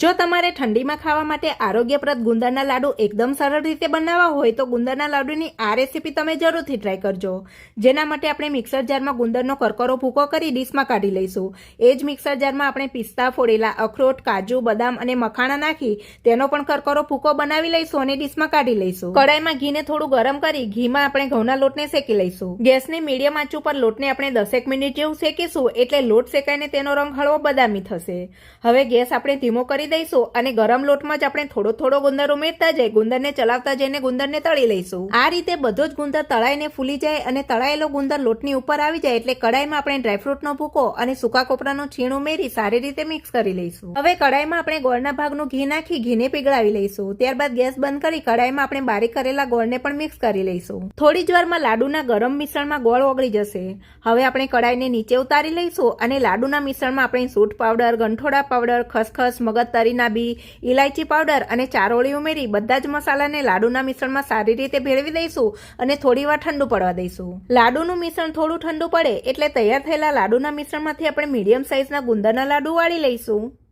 જો તમારે ઠંડીમાં ખાવા માટે આરોગ્યપ્રદ ગુંદરના લાડુ એકદમ સરળ રીતે બનાવવા હોય તો ગુંદરના લાડુની આ રેસીપી તમે જરૂરથી ટ્રાય કરજો. જેના માટે આપણે મિક્સર જારમાં ગુંદરનો કરકરો ભૂકો કરી ડીશમાં કાઢી લઈશું. એ જ મિક્સર જારમાં આપણે પિસ્તા, ફોડેલા અખરોટ, કાજુ, બદામ અને મખાણા નાખી તેનો પણ કરકરો ભૂકો બનાવી લઈશું અને ડીશમાં કાઢી લઈશું. કડાઈમાં ઘીને થોડું ગરમ કરી ઘીમાં આપણે ઘઉંના લોટને શેકી લઈશું. ગેસની મીડિયમ આંચ ઉપર લોટને આપણે દસેક મિનિટ જેવું શેકીશું એટલે લોટ શેકાઈને તેનો રંગ હળવો બદામી થશે. હવે ગેસ આપણે ધીમો કરી દઈશું અને ગરમ લોટમાં જ આપણે થોડો થોડો ગુંદર ઉમેરતા જઈ, ગુંદરને ચલાવતા જઈને ગુંદરને તળી લઈશું. આ રીતે બધો જ ગુંદર તળાઈને ફૂલી જાય અને તળાયેલો ગુંદર લોટની ઉપર આવી જાય એટલે કડાઈમાં આપણે ડ્રાયફ્રૂટનો ભૂકો અને સૂકા કોપરાનો છીણ ઉમેરી સારી રીતે મિક્સ કરી લઈશું. હવે કડાઈમાં આપણે ગોળના ભાગનું ઘી નાખી ઘીને પીગળાવી લઈશું. ત્યારબાદ ગેસ બંધ કરી કડાઈમાં આપણે બારીક કરેલા ગોળને પણ મિક્સ કરી લઈશું. થોડી જ વારમાં લાડુના ગરમ મિશ્રણમાં ગોળ ઓગળી જશે. હવે આપણે કડાઈને નીચે ઉતારી લઈશું અને લાડુના મિશ્રણમાં આપણે સૂટ પાવડર, ગંઠોડા પાવડર, ખસખસ, મગજ તરીના બી ઇલાયચી પાવડર અને ચારોળી ઉમેરી બધા જ મસાલાને લાડુના મિશ્રણમાં સારી રીતે ભેળવી દઈશું અને થોડી વાર ઠંડુ પડવા દઈશું. લાડુનું મિશ્રણ થોડું ઠંડુ પડે એટલે તૈયાર થયેલા લાડુના મિશ્રણમાંથી આપણે મીડિયમ સાઇઝના ગુંદરના લાડુ વાળી લઈશું.